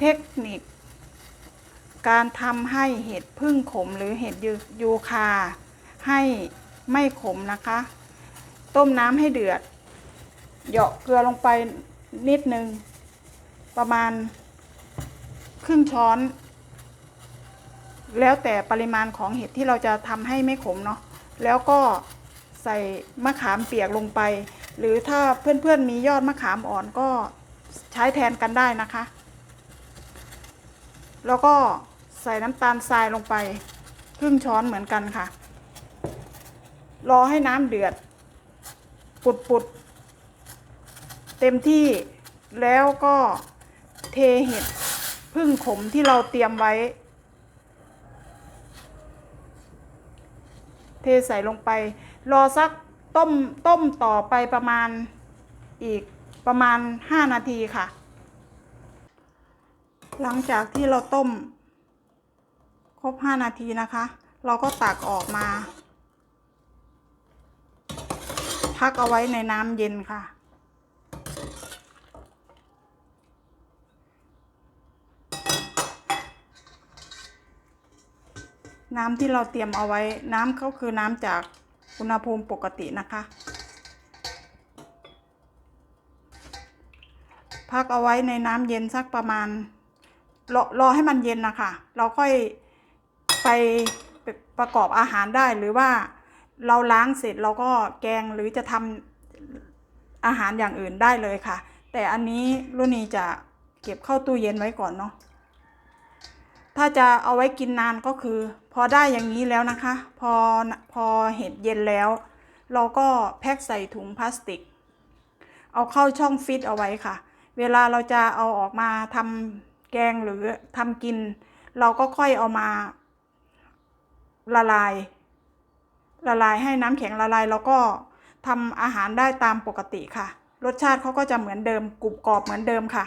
เทคนิค การทำให้เห็ดพึ่งขมหรือเห็ดยูคา ให้ไม่ขมนะคะ ต้มน้ำให้เดือด เหยาะเกลือลงไปนิดนึง ประมาณครึ่งช้อน แล้วแต่ปริมาณของเห็ดที่เราจะทำให้ไม่ขมเนาะแล้วก็ใส่มะขามเปียกลงไป หรือถ้าเพื่อนๆมียอดมะขามอ่อนก็ใช้แทนกันได้นะคะ แล้วก็ใส่น้ำตาลทรายลงไปครึ่งช้อนเหมือนกันค่ะ รอให้น้ำเดือด ปุดๆเต็มที่แล้วก็เทเห็ดพึ่งขมที่เราเตรียมไว้ เทใส่ลงไป รอสักต้มต้มต่อไปประมาณอีกประมาณ 5 นาทีค่ะ หลังจากที่เราต้ม ครบ 5 นาทีนะคะ เราก็ตักออกมาพักเอาไว้ในน้ำเย็นค่ะ น้ำที่เราเตรียมเอาไว้น้ำก็คือน้ำจากอุณหภูมิปกตินะคะ พักเอาไว้ในน้ำเย็นสักประมาณ รอรอให้มันเย็นนะคะเราค่อยไปประกอบอาหารได้หรือว่าเราล้างเสร็จเราก็แกงหรือจะทำอาหารอย่างอื่นได้เลยค่ะ แต่อันนี้รุ่นนี้จะเก็บเข้าตู้เย็นไว้ก่อนเนาะถ้าจะเอาไว้กินนานก็คือ พอได้อย่างนี้แล้วนะคะ พอพอเห็ดเย็นแล้ว เราก็แพ็คใส่ถุงพลาสติก เอาเข้าช่องฟิตเอาไว้ค่ะ เวลาเราจะเอาออกมาทำ แกงหรือทำกิน เราก็ค่อยเอามาละลาย ละลายให้น้ำแข็งละลายแล้วก็ทำอาหารได้ตามปกติค่ะ รสชาติเขาก็จะเหมือนเดิมกรุบกรอบเหมือนเดิมค่ะ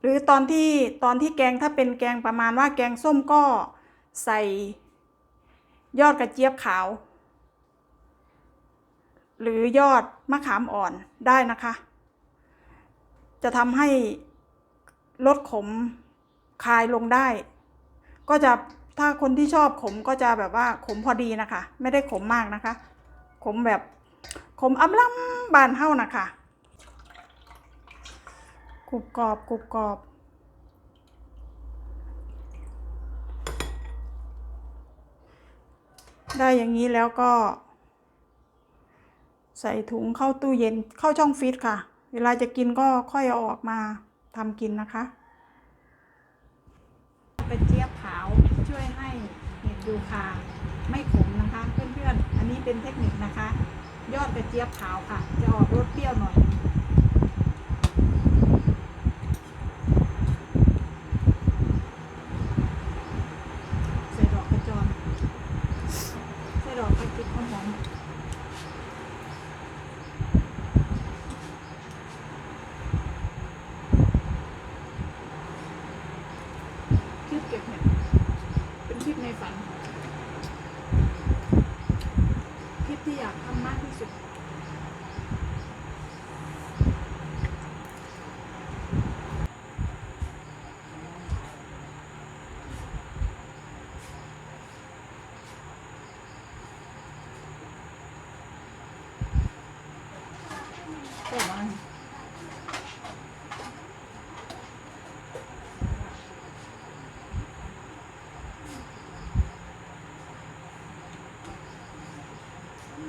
หรือตอนที่ตอนที่แกงถ้าเป็นแกงประมาณว่าแกงส้มก็ใส่ยอดกระเจี๊ยบขาว หรือยอดมะขามอ่อนได้นะคะ จะทำให้ลดขมคลายลงได้ ก็จะถ้าคนที่ชอบขมก็จะแบบว่าขมพอดีนะคะ ไม่ได้ขมมากนะคะ ขมแบบขมอ้ำล้ำบานเท่านะคะกรุบกรอบกรุบกรอบได้อย่างนี้แล้วก็ ใส่ถุงเข้าตู้เย็นเข้าช่องฟรีซค่ะ เวลาจะกินก็ค่อยเอาออกมาทำกินนะคะกระเจี๊ยบขาวช่วยให้เห็ดยูคาไม่ขมนะคะ เพื่อนๆ อันนี้เป็นเทคนิคนะคะ ยอดกระเจี๊ยบขาวค่ะ จะออกรสเปรี้ยวหน่อย ใส่ดอกกระจร ใส่ดอกกระจิบหอมคลิปเก็บเห็ดเป็น คลิปในฝัน คลิปที่อยากทำมากที่สุดแต่ว่า ข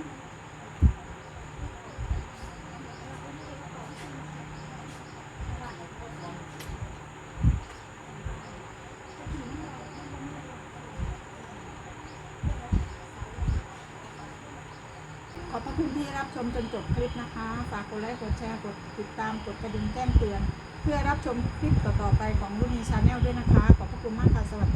อบพระคุณที่รับชมจนจบคลิปนะคะ ฝากกดไลค์ กดแชร์ กดติดตาม กดกระดิ่งแจ้งเตือน เพื่อรับชมคลิปต่อๆไปของลูนีชาแนลด้วยนะคะ ขอบพระคุณมากค่ะ สวัสดี